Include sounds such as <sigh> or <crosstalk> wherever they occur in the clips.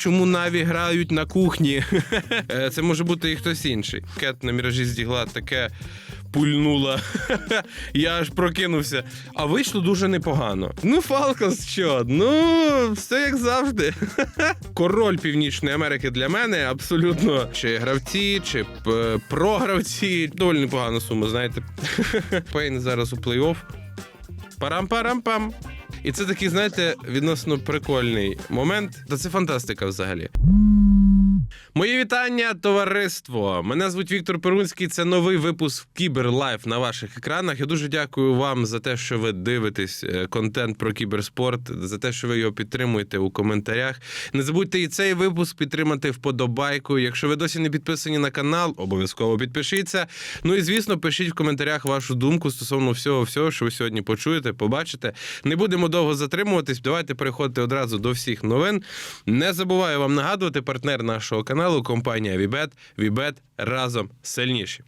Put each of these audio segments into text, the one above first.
чому Наві грають на кухні. <laughs> Е, Це може бути і хтось інший. Кет на міражі здігла таке пульнула. <laughs> Я аж прокинувся. А вийшло дуже непогано. Ну, Фалкос що? Ну, все як завжди. <laughs> Король Північної Америки для мене абсолютно чи гравці, чи програвці. Доволі непогана сума, знаєте. Пейн зараз у плей-офф. Парам-парам-пам. І це такий, знаєте, відносно прикольний момент. Та це фантастика взагалі. Мої вітання, товариство! Мене звуть Віктор Перунський. Це новий випуск Кіберлайф на ваших екранах. Я дуже дякую вам за те, що ви дивитесь е, контент про кіберспорт, за те, що ви його підтримуєте у коментарях. Не забудьте і цей випуск підтримати вподобайкою. Якщо ви досі не підписані на канал, обов'язково підпишіться. Ну і звісно, пишіть в коментарях вашу думку стосовно всього, всього, що ви сьогодні почуєте, побачите. Не будемо довго затримуватись. Давайте переходити одразу до всіх новин. Не забуваю вам нагадувати партнер нашого каналу компанія Вібет. Вібет разом сильніші.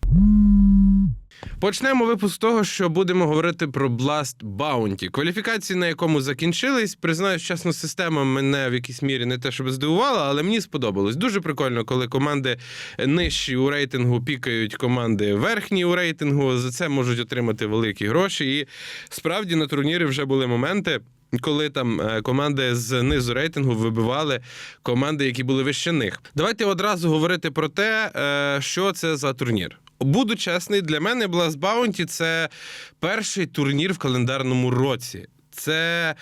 Почнемо випуск з того, що будемо говорити про Blast Bounty. Кваліфікації, на якому закінчились. Признаюсь, чесно, система мене в якійсь мірі не те, щоб здивувала, але мені сподобалось. Дуже прикольно, коли команди нижчі у рейтингу пікають команди верхні у рейтингу. За це можуть отримати великі гроші. І справді на турнірі вже були моменти. Коли там е, команди з низу рейтингу вибивали команди, які були вище них. Давайте одразу говорити про те, е, що це за турнір. Буду чесний, для мене Blast Bounty – це перший турнір в календарному році. Це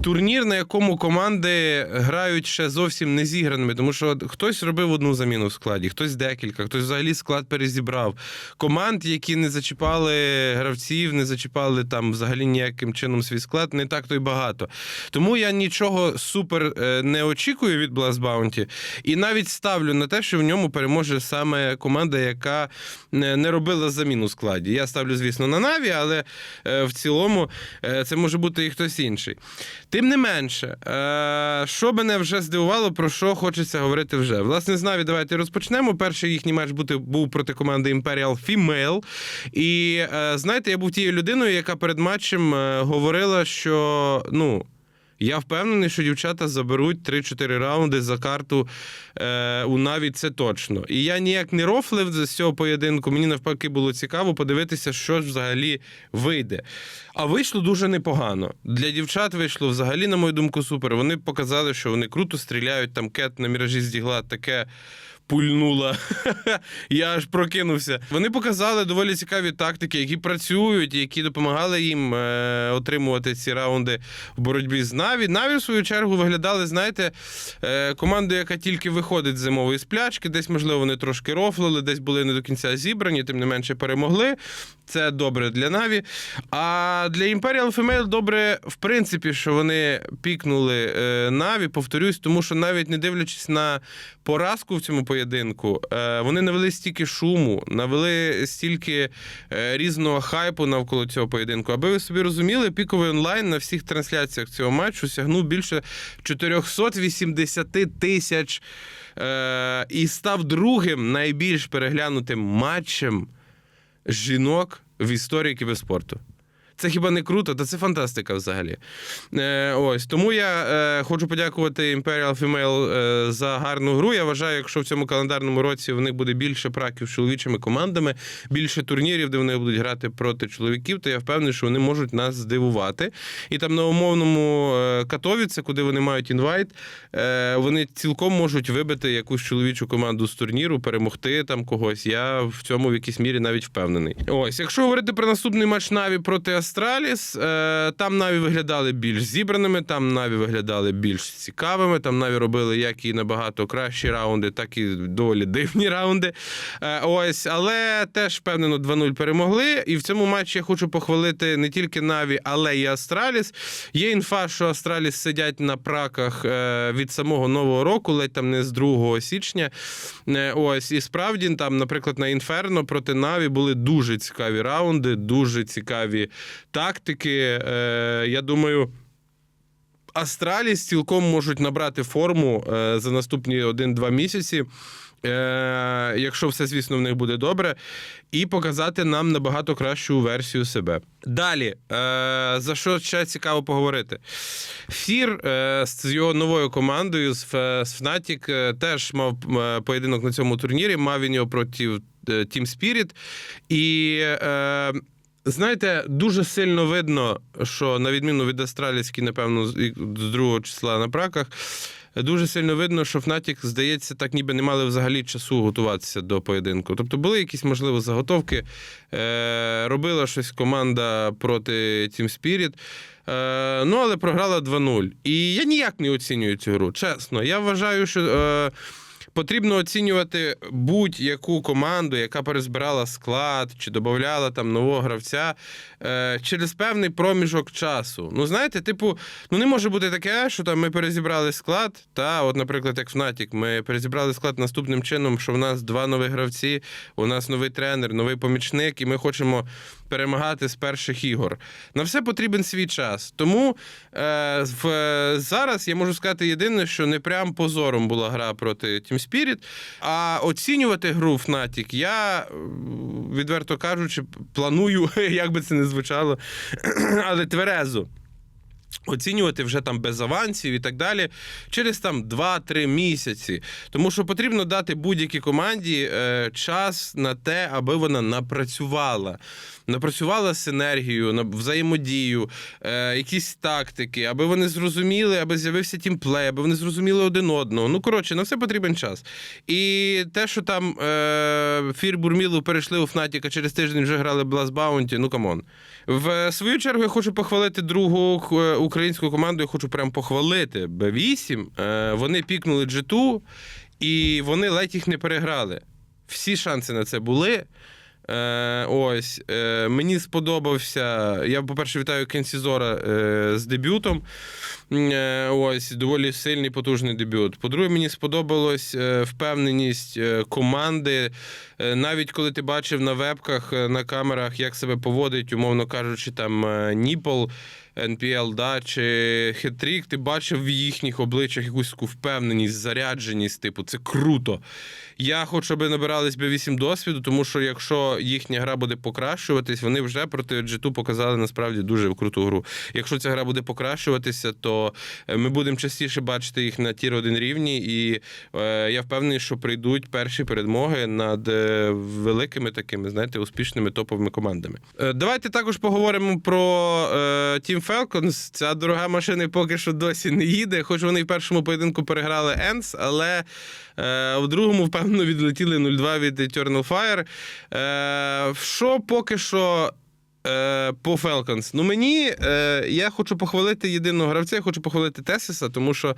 турнір, на якому команди грають ще зовсім не зіграними, тому що хтось робив одну заміну в складі, хтось декілька, хтось взагалі склад перезібрав. Команд, які не зачіпали гравців, не зачіпали там взагалі ніяким чином свій склад, не так то й багато. Тому я нічого супер е, не очікую від Blast Bounty. І навіть ставлю на те, що в ньому переможе саме команда, яка не не робила заміну в складі. Я ставлю, звісно, на Наві, але е, в цілому е, це може бути і хтось інший. Тим не менше, е, що мене вже здивувало, про що хочеться говорити вже. Власне, з Наві давайте розпочнемо. Перший їхній матч бути, був проти команди Imperial Female. І е, знаєте, я був тією людиною, яка перед матчем е, говорила, що ну. Я впевнений, що дівчата заберуть 3-4 раунди за карту е, у Наві, це точно. І я ніяк не рофлив з цього поєдинку. Мені навпаки було цікаво подивитися, що ж взагалі вийде. А вийшло дуже непогано. Для дівчат вийшло взагалі, на мою думку, супер. Вони показали, що вони круто стріляють. Там кет на міражі здігла таке. Пульнула, <laughs> я аж прокинувся. Вони показали доволі цікаві тактики, які працюють, які допомагали їм е, отримувати ці раунди в боротьбі з Наві. Наві, в свою чергу, виглядали, знаєте, е, командою, яка тільки виходить з зимової сплячки. Десь, можливо, вони трошки рофлили, десь були не до кінця зібрані, тим не менше перемогли. Це добре для Наві. А для Imperial Female добре, в принципі, що вони пікнули е, Наві, повторюсь, тому що навіть не дивлячись на поразку в цьому поєдинку, е, вони навели стільки шуму, навели стільки е, різного хайпу навколо цього поєдинку. Аби ви собі розуміли, піковий онлайн на всіх трансляціях цього матчу сягнув більше 480 тисяч е, і став другим найбільш переглянутим матчем жінок в історії кіберспорту. Це хіба не круто? Та це фантастика взагалі. Е, ось тому я е, хочу подякувати Imperial Female е, за гарну гру. Я вважаю, якщо в цьому календарному році в них буде більше праків з чоловічими командами, більше турнірів, де вони будуть грати проти чоловіків, то я впевнений, що вони можуть нас здивувати. І там на умовному е, Катовіце, куди вони мають інвайт, е, вони цілком можуть вибити якусь чоловічу команду з турніру, перемогти там когось. Я в цьому в якійсь мірі навіть впевнений. Ось, якщо говорити про наступний матч Наві проти Астраліс, е, там Наві виглядали більш зібраними, там Наві виглядали більш цікавими. Там Наві робили як і набагато кращі раунди, так і доволі дивні раунди. Е, ось, але теж впевнено 2-0 перемогли. І в цьому матчі я хочу похвалити не тільки Наві, але й Астраліс. Є інфа, що Астраліс сидять на праках е, від самого нового року, ледь там не з 2 січня. Ось, і справді там, наприклад, на Інферно проти Наві були дуже цікаві раунди, дуже цікаві тактики. Е, Я думаю. Астраліс цілком можуть набрати форму е, за наступні 1-2 місяці Е, якщо все, звісно, в них буде добре, і показати нам набагато кращу версію себе. Далі, за що ще цікаво поговорити? Фір з його новою командою з, Fnatic теж мав поєдинок на цьому турнірі. Мав він його проти Team Spirit. І знаєте, дуже сильно видно, що на відміну від Астралівській, напевно, з і- з другого числа на праках. Дуже сильно видно, що Fnatic, здається, так ніби не мали взагалі часу готуватися до поєдинку. Тобто були якісь, можливо, заготовки. Е, робила щось команда проти Team Spirit. Е, ну, але програла 2-0. І я ніяк не оцінюю цю гру. Чесно, я вважаю, що. Е, Потрібно оцінювати будь-яку команду, яка перезбирала склад чи додавала там нового гравця е, через певний проміжок часу. Ну, знаєте, типу, ну не може бути таке, що там ми перезібрали склад. Та, от, наприклад, як в Натік, ми перезібрали склад наступним чином, що в нас два нові гравці, у нас новий тренер, новий помічник, і ми хочемо перемагати з перших ігор. На все потрібен свій час. Тому е, в, зараз я можу сказати єдине, що не прям позором була гра проти Team Spirit, а оцінювати гру в Fnatic я, відверто кажучи, планую, <laughs> як би це не звучало, <clears throat> але тверезо. Оцінювати вже там без авансів і так далі через там 2-3 місяці. Тому що потрібно дати будь-якій команді е, час на те, аби вона напрацювала. Напрацювала синергію, взаємодію, е, якісь тактики, аби вони зрозуміли, аби з'явився тімплей, аби вони зрозуміли один одного. Ну, коротше, на все потрібен час. І те, що там е, Фір Бурмілу перейшли у Фнатік, а через тиждень вже грали Blast Bounty, ну камон. В свою чергу я хочу похвалити другу е, українську команду. Я хочу прям похвалити Б8. Е, Вони пікнули G2, і вони ледь їх не переграли. Всі шанси на це були. Е, ось е, мені сподобався. Я, по-перше, вітаю Кенсізора е, з дебютом. Е, ось доволі сильний, потужний дебют. По-друге, мені сподобалась е, впевненість е, команди. Навіть коли ти бачив на вебках, на камерах, як себе поводить, умовно кажучи, там е, NPL, да, чи Хетрік, ти бачив в їхніх обличчях якусь таку впевненість, зарядженість, типу, це круто. Я хочу, аби набирались би 8 досвіду, тому що якщо їхня гра буде покращуватись, вони вже проти G2 показали насправді дуже круту гру. Якщо ця гра буде покращуватися, то е, ми будемо частіше бачити їх на тір 1 рівні, і е, я впевнений, що прийдуть перші перемоги над е, великими такими, знаєте, успішними топовими командами. Е, давайте також поговоримо про е, Team Falcons. Ця дорога машина поки що досі не їде, хоч вони в першому поєдинку переграли Енс, але е, в другому, впевнено, відлетіли 0-2 від Eternal Fire. Е, що поки що. Е, по Falcons. Ну мені е, я хочу похвалити єдиного гравця, я хочу похвалити Тесіса, тому що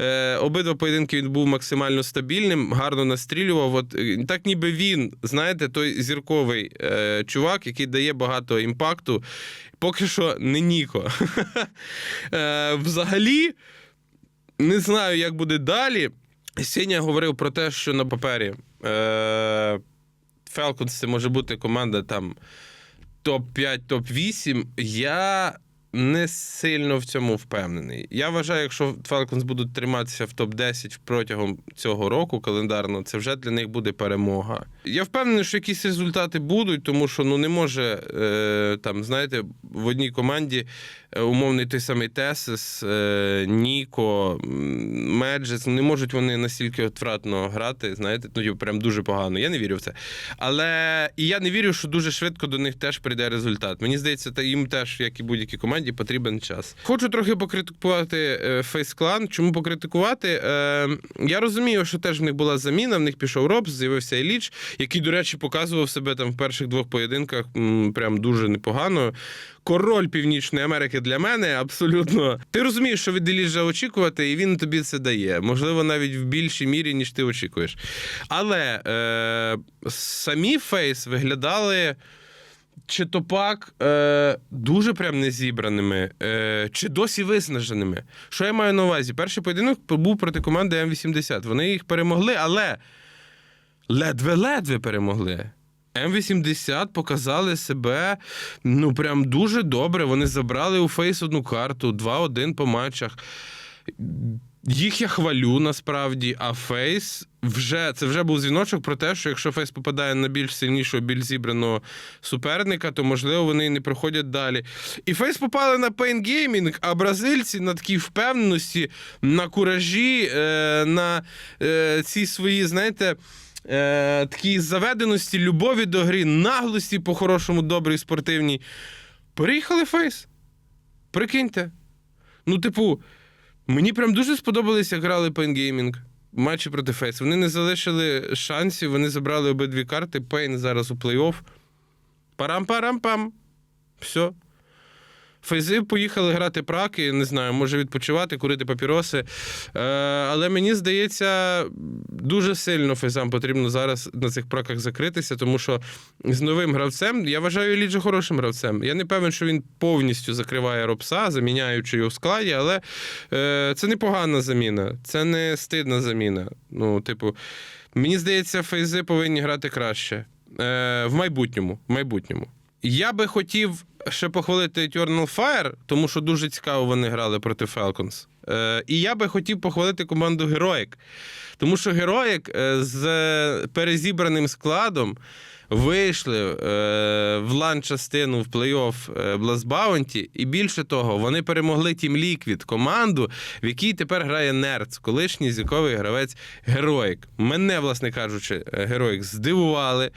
е, обидва поєдинки він був максимально стабільним, гарно настрілював. От е, так, ніби він, знаєте, той зірковий е, чувак, який дає багато імпакту. Поки що не Ніко. <laughs> е, взагалі, не знаю, як буде далі. Сеня говорив про те, що на папері е, Falcons це може бути команда там топ-5, топ-8. Я не сильно в цьому впевнений. Я вважаю, якщо Falcons будуть триматися в топ-10 протягом цього року календарно, це вже для них буде перемога. Я впевнений, що якісь результати будуть, тому що ну не може е, там, знаєте, в одній команді е, умовний той самий Тесис, е, Ніко, Меджес, не можуть вони настільки отвратно грати, знаєте, ну прям дуже погано. Я не вірю в це. Але і я не вірю, що дуже швидко до них теж прийде результат. Мені здається, та їм теж, як і будь-якій команді, потрібен час. Хочу трохи покритикувати Clan. Чому покритикувати? Е, я розумію, що теж в них була заміна, в них пішов Робс, з'явився Еліч, який, до речі, показував себе там в перших двох поєдинках прям дуже непогано. Король Північної Америки для мене абсолютно. Ти розумієш, що від Еліджа очікувати, і він тобі це дає. Можливо, навіть в більшій мірі, ніж ти очікуєш. Але е, самі фейс виглядали. Чи то пак е, дуже прям незібраними, е, чи досі виснаженими. Що я маю на увазі? Перший поєдинок був проти команди М80. Вони їх перемогли, але ледве-ледве перемогли. М80 показали себе ну прям дуже добре. Вони забрали у фейс одну карту, 2-1 по матчах. Їх я хвалю насправді, а Фейс вже це вже був дзвіночок про те, що якщо Фейс попадає на більш сильнішого, більш зібраного суперника, то можливо вони не проходять далі. І Фейс попали на Gaming, а бразильці на такій впевненості, на куражі, е, на е, ці свої, знаєте. Е, такій заведеності, любові до гри, наглості по-хорошому, добрій, спортивній. Переїхали Фейс. Прикиньте. Ну, типу, мені прям дуже сподобалось, як грали в матчі проти Фейс. Вони не залишили шансів, вони забрали обидві карти. Пейн зараз у плей-офф. Парам-парам-пам. Все. Фейзи поїхали грати праки, не знаю, може відпочивати, курити папіроси. Е, але мені здається, дуже сильно фейзам потрібно зараз на цих праках закритися, тому що з новим гравцем я вважаю Ліджа хорошим гравцем. Я не певен, що він повністю закриває робса, заміняючи його в складі, але е, це непогана заміна, це не стидна заміна. Ну, типу, мені здається, фейзи повинні грати краще. Е, в майбутньому. В майбутньому. Я би хотів ще похвалити Eternal Fire, тому що дуже цікаво вони грали проти Falcons. Е, і я би хотів похвалити команду Heroic, тому що Heroic е, з перезібраним складом вийшли е, в лан-частину в плей-офф е, Blast Bounty, і більше того, вони перемогли Team Liquid, команду, в якій тепер грає Нерц, колишній зіковий гравець Heroic. Мене, власне кажучи, Heroic здивували.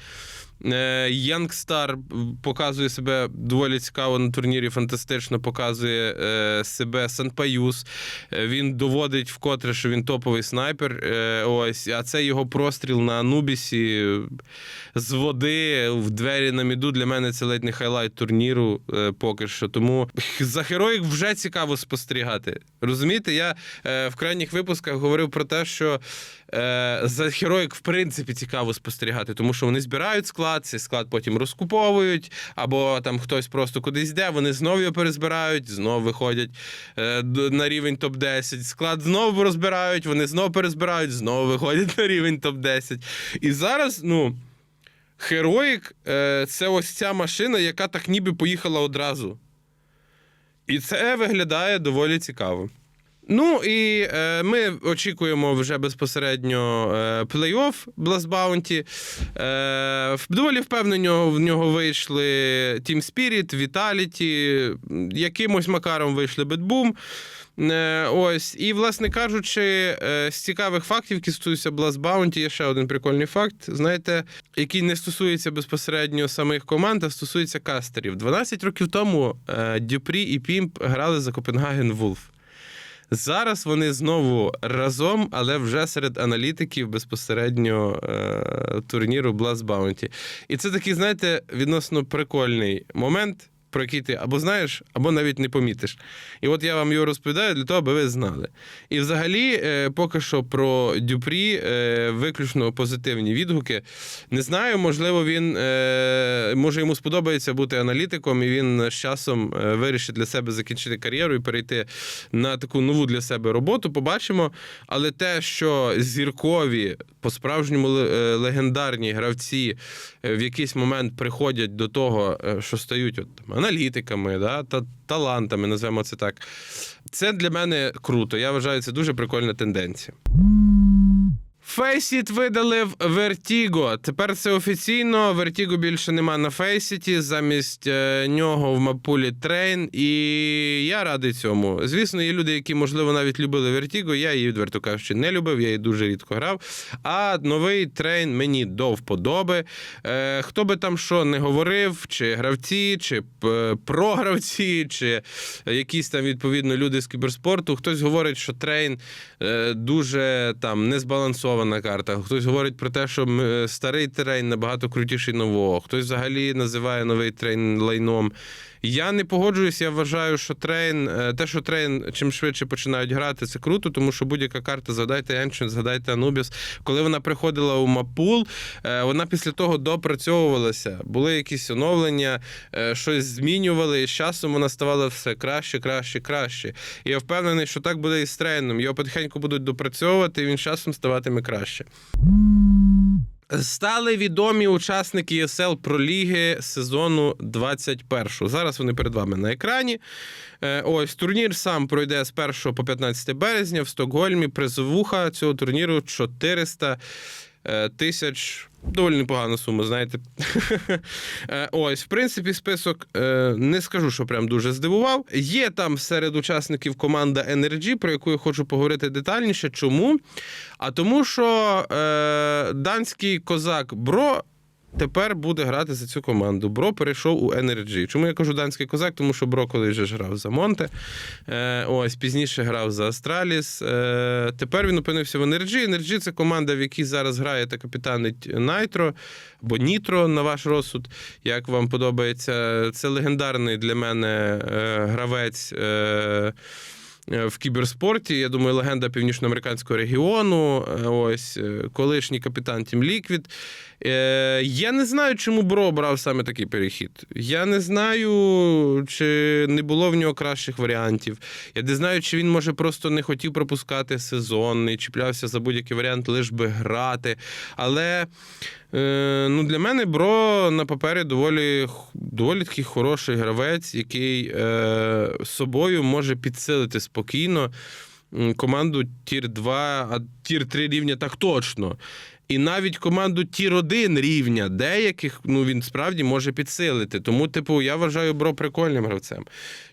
Е, Youngstar показує себе доволі цікаво на турнірі, фантастично показує е, себе Санпаюс. Е, Він доводить вкотре, що він топовий снайпер. Е, ось, а це його простріл на Анубісі з води в двері на міду. Для мене це ледь не хайлайт турніру е, поки що. Тому <laughs> за героїк вже цікаво спостерігати. Розумієте, я е, в крайніх випусках говорив про те, що е, за героїк в принципі цікаво спостерігати, тому що вони збирають склад, цей склад потім розкуповують, або там хтось просто кудись йде, вони знову його перезбирають, знову виходять е, на рівень топ-10. Склад знову розбирають, вони знову перезбирають, знову виходять на рівень топ-10. І зараз, ну. Героїк е, це ось ця машина, яка так ніби поїхала одразу. І це виглядає доволі цікаво. Ну і е, ми очікуємо вже безпосередньо е, плей-офф Blast Bounty. Е, доволі впевнено в нього вийшли Team Spirit, Vitality, якимось макаром вийшли Bad Е, ось, і, власне кажучи, е, з цікавих фактів, які стосуються Blast Bounty, є ще один прикольний факт, знаєте, який не стосується безпосередньо самих команд, а стосується кастерів. 12 років тому е, Дюпрі і Пімп грали за Копенгаген Вулф. Зараз вони знову разом, але вже серед аналітиків безпосередньо е, турніру Blast Bounty. І це такий, знаєте, відносно прикольний момент, про який ти або знаєш, або навіть не помітиш. І от я вам його розповідаю для того, аби ви знали. І взагалі, е, поки що про Дюпрі е, виключно позитивні відгуки. Не знаю, можливо, він е, може йому сподобається бути аналітиком, і він з часом вирішить для себе закінчити кар'єру і перейти на таку нову для себе роботу. Побачимо. Але те, що зіркові, по-справжньому легендарні гравці в якийсь момент приходять до того, що стають от, там, аналітиками, да, та талантами, називаємо це так. Це для мене круто. Я вважаю, це дуже прикольна тенденція. Фейсіт видалив Vertigo. Тепер це офіційно. Vertigo більше нема на Фейсіті. Замість е, нього в мапулі трейн. І я радий цьому. Звісно, є люди, які, можливо, навіть любили Vertigo. Я її, відверто кажучи, не любив, я її дуже рідко грав. А новий трейн мені до вподоби. Е, хто би там що не говорив, чи гравці, чи е, програвці, чи якісь там відповідно люди з кіберспорту. Хтось говорить, що трейн дуже там незбалансована карта. Хтось говорить про те, що старий трейн набагато крутіший нового. Хтось взагалі називає новий трейн лайном. Я не погоджуюсь, я вважаю, що трейн, е, те, що трейн чим швидше починають грати, це круто, тому що будь-яка карта, згадайте Ancient, згадайте Anubis, коли вона приходила у Мапул, е, вона після того допрацьовувалася. Були якісь оновлення, е, щось змінювали, і з часом вона ставала все краще, краще, краще. І я впевнений, що так буде і з трейном. Його потихеньку будуть допрацьовувати, і він з часом ставатиме краще. Стали відомі учасники ЄСЛ проліги сезону 21. Зараз вони перед вами на екрані. Е, Ось турнір сам пройде з 1 по 15 березня в Стокгольмі. Призовуха цього турніру 400 е, тисяч. Доволі непогана сума, знаєте. <laughs> Е, Ось, в принципі, список е, не скажу, що прям дуже здивував. Є там серед учасників команда NRG, про яку я хочу поговорити детальніше. Чому? А тому, що е, данський козак Бро. Тепер буде грати за цю команду. Бро перейшов у NRG. Чому я кажу данський козак? Тому що Бро колись вже грав за Монте. Е, ось пізніше грав за Астраліс. Е, тепер він опинився в NRG. NRG – це команда, в якій зараз грає та капітанить Найтро або Нітро на ваш розсуд. Як вам подобається? Це легендарний для мене е, гравець. Е, е, в кіберспорті. Я думаю, легенда північноамериканського регіону. Е, Ось е, колишній капітан Team Liquid. Е, Я не знаю, чому Бро брав саме такий перехід. Я не знаю, чи не було в нього кращих варіантів. Я не знаю, чи він може просто не хотів пропускати сезон, не чіплявся за будь-який варіант, лиш би грати. Але е, ну, для мене Бро на папері доволі, доволі такий хороший гравець, який е, собою може підсилити спокійно команду Тір 2, а Тір 3 рівня так точно. І навіть команду Тір 1 рівня деяких ну він справді може підсилити. Тому, типу, я вважаю Бро прикольним гравцем.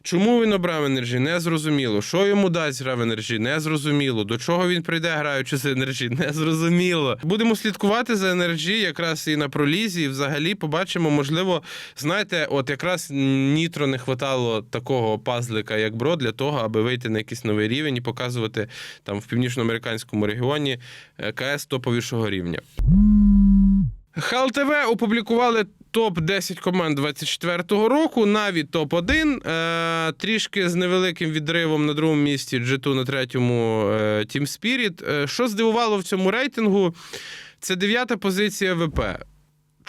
Чому він обрав енержі? Не зрозуміло. Що йому дасть гра в енержі? Не зрозуміло. До чого він прийде, граючи з енержі? Не зрозуміло. Будемо слідкувати за енержі якраз і на пролізі. І взагалі побачимо, можливо, знаєте, от якраз Нітро не хватало такого пазлика, як Бро, для того, аби вийти на якийсь новий рівень і показувати там в північноамериканському регіоні е, КС топовішого рівня. ХЛТВ опублікували топ 10 команд 24-го року. Наві топ 1 е, трішки з невеликим відривом на другому місці, G2 на третьому е, Team Spirit. Е, що здивувало в цьому рейтингу? Це дев'ята позиція ВП.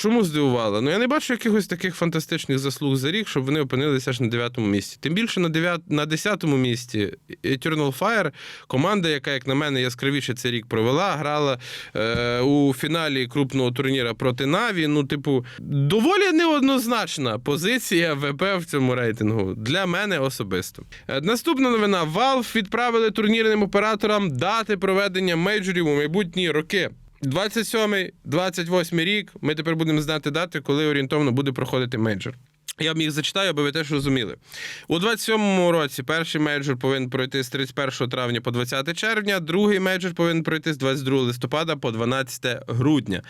Чому здивувало? Ну я не бачу якихось таких фантастичних заслуг за рік, щоб вони опинилися аж на дев'ятому місці. Тим більше на дев'ят... на десятому місці Eternal Fire, команда, яка, як на мене, яскравіше цей рік провела, грала е, у фіналі крупного турніра проти Наві. Ну, типу, доволі неоднозначна позиція ВП в цьому рейтингу для мене особисто. Е, наступна новина: Valve відправили турнірним операторам дати проведення мейджорів у майбутні роки. 27-28 рік. Ми тепер будемо знати дати, коли орієнтовно буде проходити мейджор. Я вам їх зачитаю, аби ви теж розуміли. У 27-му році перший мейджор повинен пройти з 31 травня по 20 червня, другий мейджор повинен пройти з 22 листопада по 12 грудня.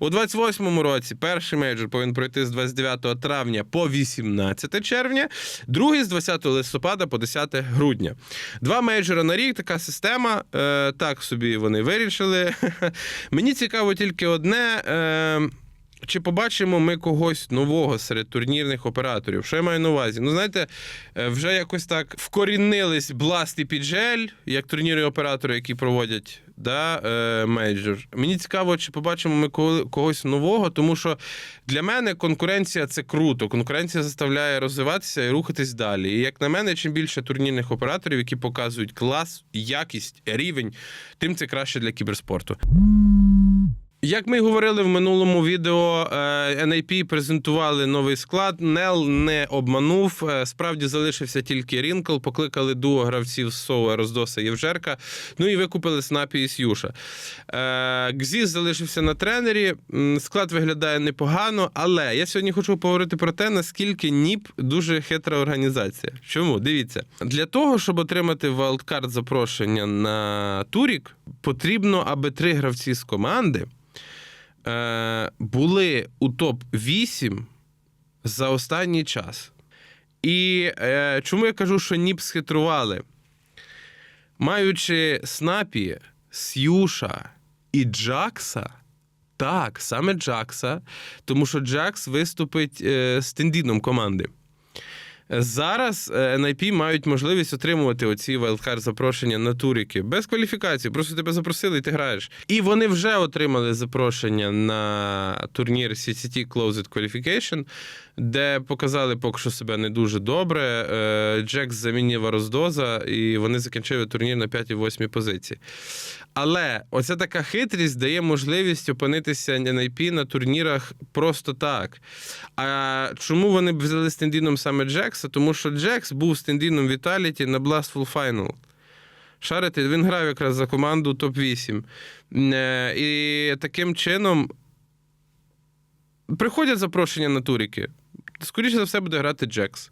У 28-му році перший мейджор повинен пройти з 29 травня по 18 червня, другий з 20 листопада по 10 грудня. Два мейджора на рік, така система. Е, так собі вони вирішили. <laughs> Мені цікаво тільки одне. Е, чи побачимо ми когось нового серед турнірних операторів? Що я маю на увазі? Ну, знаєте, е, вже якось так вкорінились Blast і PGL, як турнірні оператори, які проводять да, е, мейджор. Мені цікаво, чи побачимо ми когось нового, тому що для мене конкуренція це круто. Конкуренція заставляє розвиватися і рухатись далі. І як на мене, чим більше турнірних операторів, які показують клас, якість, рівень, тим це краще для кіберспорту. Як ми говорили в минулому відео, е, NIP презентували новий склад. Нел не обманув. Е, Справді залишився тільки Рінкл. Покликали дуо гравців з Соу, Роздоса Євжерка. Ну і викупили Снапі і Сюша. Е, Гзіс залишився на тренері. Склад виглядає непогано, але я сьогодні хочу поговорити про те, наскільки НІП дуже хитра організація. Чому? Дивіться, для того, щоб отримати вайлдкарт запрошення на Турік, потрібно, аби три гравці з команди е, були у топ-8 за останній час. І е, чому я кажу, що НІП схитрували? Маючи Снапі, Сюша і Джакса. Так, саме Джакса, тому що Джакс виступить е, з тендіном команди. Зараз е, NIP мають можливість отримувати оці вайлдкард запрошення на туріки без кваліфікації. Просто тебе запросили і ти граєш. І вони вже отримали запрошення на турнір CCT Closed Qualification, де показали поки що себе не дуже добре. Е, Джекс замінив роздоза, і вони закінчили турнір на 5-8 позиції. Але оця така хитрість дає можливість опинитися NIP на турнірах просто так. А чому вони взяли стендіном саме Джекса? Тому що Джекс був стендіном Віталіті на Blastful Final. Шарите, він грав якраз за команду топ-8. Е, І таким чином приходять запрошення на туріки. Скоріше за все буде грати Джекс.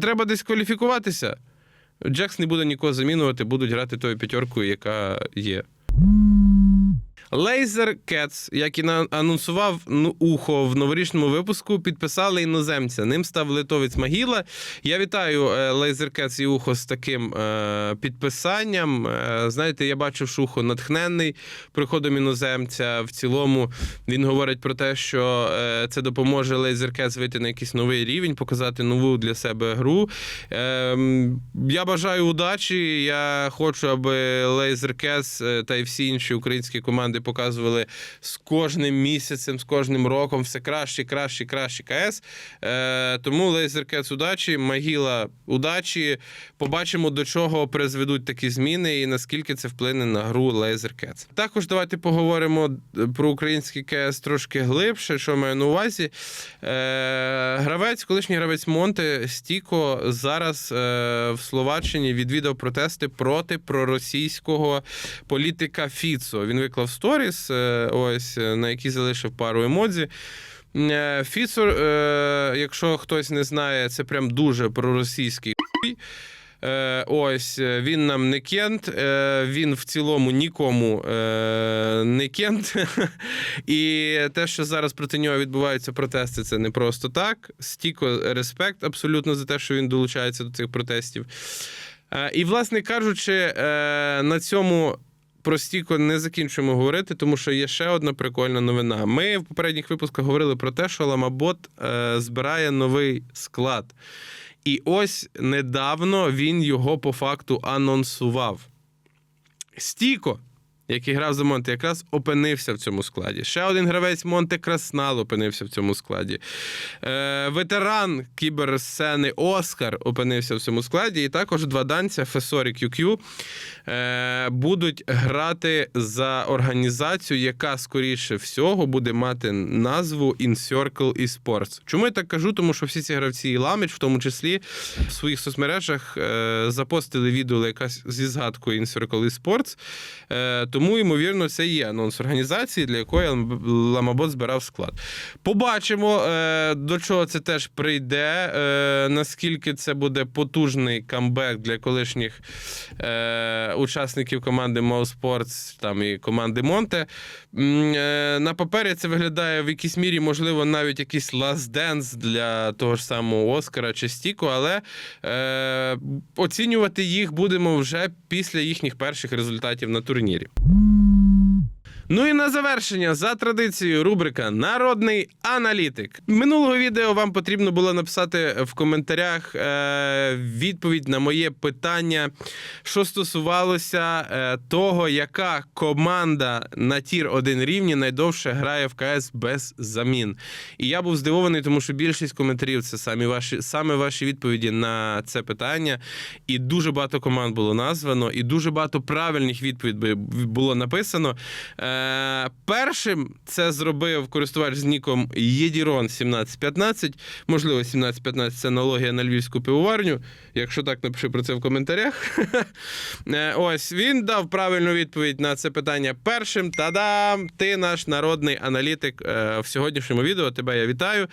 Треба десь кваліфікуватися. Джекс не буде нікого замінувати, будуть грати тою п'ятеркою, яка є. Laser Cats, як і анонсував ну, ухо в новорічному випуску, підписали іноземця. Ним став литовець Магіла. Я вітаю е, Laser Cats і ухо з таким е, підписанням. Е, знаєте, я бачу, що ухо натхненний приходом іноземця. В цілому він говорить про те, що це допоможе Laser Cats вийти на якийсь новий рівень, показати нову для себе гру. Ем, я бажаю удачі. Я хочу, аби Laser Cats та й всі інші українські команди показували з кожним місяцем, з кожним роком все краще, краще, краще КС. Е, тому Cats удачі, Магіла удачі. Побачимо, до чого призведуть такі зміни і наскільки це вплине на гру Laser Cats. Також давайте поговоримо про український КС трошки глибше, що маю на увазі. Е, гравець, колишній гравець Монте Стіко зараз е, в Словаччині відвідав протести проти проросійського політика Фіцо. Він виклав сторіс, е, ось е, на який залишив пару емодзі. Е, Фіцо, е, якщо хтось не знає, це прям дуже проросійський ось він нам не кент, він в цілому нікому не кент. <laughs> І те, що зараз проти нього відбуваються протести, це не просто так. Стіко респект абсолютно за те, що він долучається до цих протестів. І, власне кажучи, на цьому. Про Стіко не закінчуємо говорити, тому що є ще одна прикольна новина. Ми в попередніх випусках говорили про те, що Ламабот е, збирає новий склад. І ось недавно він його по факту анонсував. Стіко, який грав за Монте, якраз опинився в цьому складі. Ще один гравець Монте Краснал опинився в цьому складі. Е, ветеран кіберсцени Оскар опинився в цьому складі. І також два данця Фесорі QQ е, будуть грати за організацію, яка скоріше всього буде мати назву InCircle eSports. Чому я так кажу? Тому що всі ці гравці і ламіч, в тому числі в своїх соцмережах, е, запостили відео якась зі згадкою InCircle eSports. Е, тому, ймовірно, це є анонс організації, для якої Ламабот збирав склад. Побачимо, е, до чого це теж прийде, е, наскільки це буде потужний камбек для колишніх е, учасників команди Sports там і команди Монте. На папері це виглядає в якійсь мірі, можливо, навіть якийсь last dance для того ж самого Оскара чи Стіку, але е, оцінювати їх будемо вже після їхніх перших результатів на турнірі. Mm-hmm. Ну і на завершення, за традицією, рубрика Народний аналітик. Минулого відео вам потрібно було написати в коментарях е, відповідь на моє питання, що стосувалося е, того, яка команда на тір 1 рівні найдовше грає в КС без замін. І я був здивований, тому що більшість коментарів це самі ваші, саме ваші відповіді на це питання. І дуже багато команд було названо, і дуже багато правильних відповідей було написано. Е, першим це зробив користувач з ніком Єдірон 1715. Можливо, 1715 це аналогія на львівську пивоварню. Якщо так, напиши про це в коментарях. <laughs> Е, Ось він дав правильну відповідь на це питання першим. Та-дам! Ти наш народний аналітик е, в сьогоднішньому відео. Тебе я вітаю.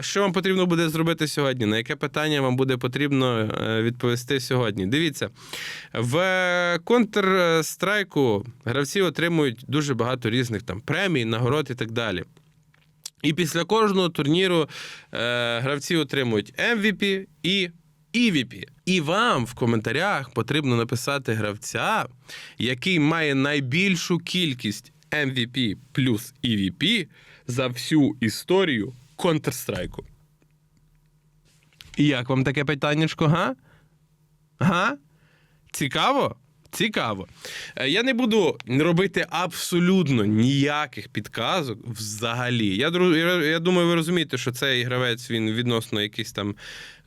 Що вам потрібно буде зробити сьогодні? На яке питання вам буде потрібно відповісти сьогодні? Дивіться, в Counter-Strike гравці отримують дуже багато різних там премій, нагород і так далі. І після кожного турніру е, гравці отримують MVP і EVP. І вам в коментарях потрібно написати гравця, який має найбільшу кількість MVP плюс EVP за всю історію Counter-Strike. І як вам таке питаннячко, га? Га? Цікаво? Цікаво. Е, Я не буду робити абсолютно ніяких підказок взагалі. Я, я думаю, ви розумієте, що цей гравець він відносно якийсь там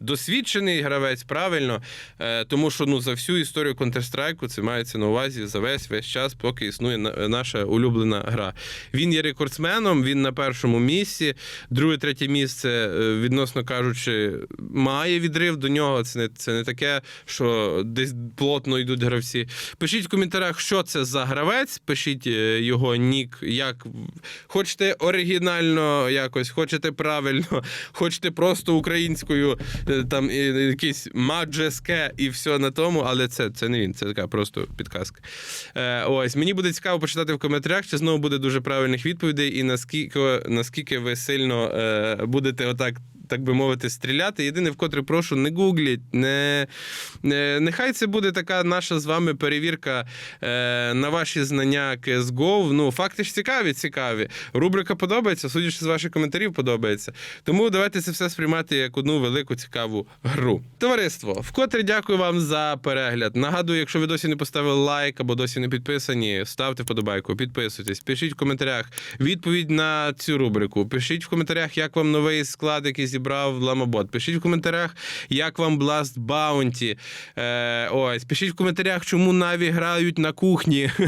досвідчений гравець, правильно. Е, тому що ну, за всю історію Counter-Strike це мається на увазі за весь весь час, поки існує на- наша улюблена гра. Він є рекордсменом, він на першому місці. Друге, третє місце, е, відносно кажучи, має відрив до нього. Це не, це не таке, що десь плотно йдуть гравці. Пишіть в коментарях, що це за гравець. Пишіть е, його нік, як хочете оригінально якось, хочете правильно, <laughs> хочете просто українською, там і- якийсь маджеске і все на тому, але це, це не він, це така просто підказка. Е, ось мені буде цікаво почитати в коментарях, чи знову буде дуже правильних відповідей, і наскільки, наскільки ви сильно е, будете отак. Так би мовити, стріляти. Єдине, вкотре прошу, не гугліть, не, не нехай це буде така наша з вами перевірка е, на ваші знання CSGO. Ну, факти ж цікаві, цікаві. Рубрика подобається, судячи з ваших коментарів, подобається. Тому давайте це все сприймати як одну велику цікаву гру. Товариство, вкотре дякую вам за перегляд. Нагадую, якщо ви досі не поставили лайк або досі не підписані, ставте вподобайку, підписуйтесь, пишіть в коментарях відповідь на цю рубрику. Пишіть в коментарях, як вам новий склад, який зібрав Ламобот. Пишіть в коментарях, як вам Blast Bounty. Е, ось, пишіть в коментарях, чому Наві грають на кухні. <laughs>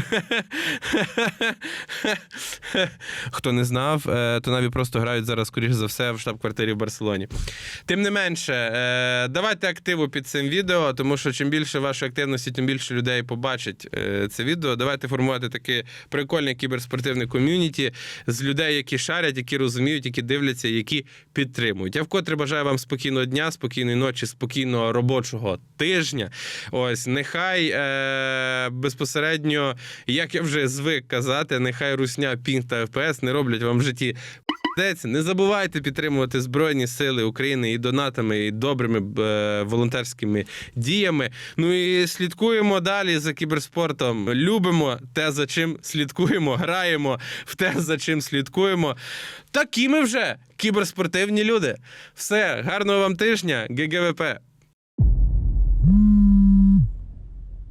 Хто не знав, е, то Наві просто грають зараз, скоріш за все, в штаб-квартирі в Барселоні. Тим не менше, е, давайте активу під цим відео, тому що чим більше вашої активності, тим більше людей побачить е, це відео. Давайте формувати таке прикольне кіберспортивне ком'юніті з людей, які шарять, які розуміють, які дивляться, які підтримують. Я вкотре бажаю вам спокійного дня, спокійної ночі, спокійного робочого тижня. Ось нехай е, безпосередньо, як я вже звик казати, нехай русня, пінг та ФПС не роблять вам в житті. Йдеться. Не забувайте підтримувати Збройні Сили України і донатами, і добрими е, волонтерськими діями. Ну і слідкуємо далі за кіберспортом. Любимо те, за чим слідкуємо, граємо в те, за чим слідкуємо. Такі ми вже кіберспортивні люди. Все, гарного вам тижня, ГГВП.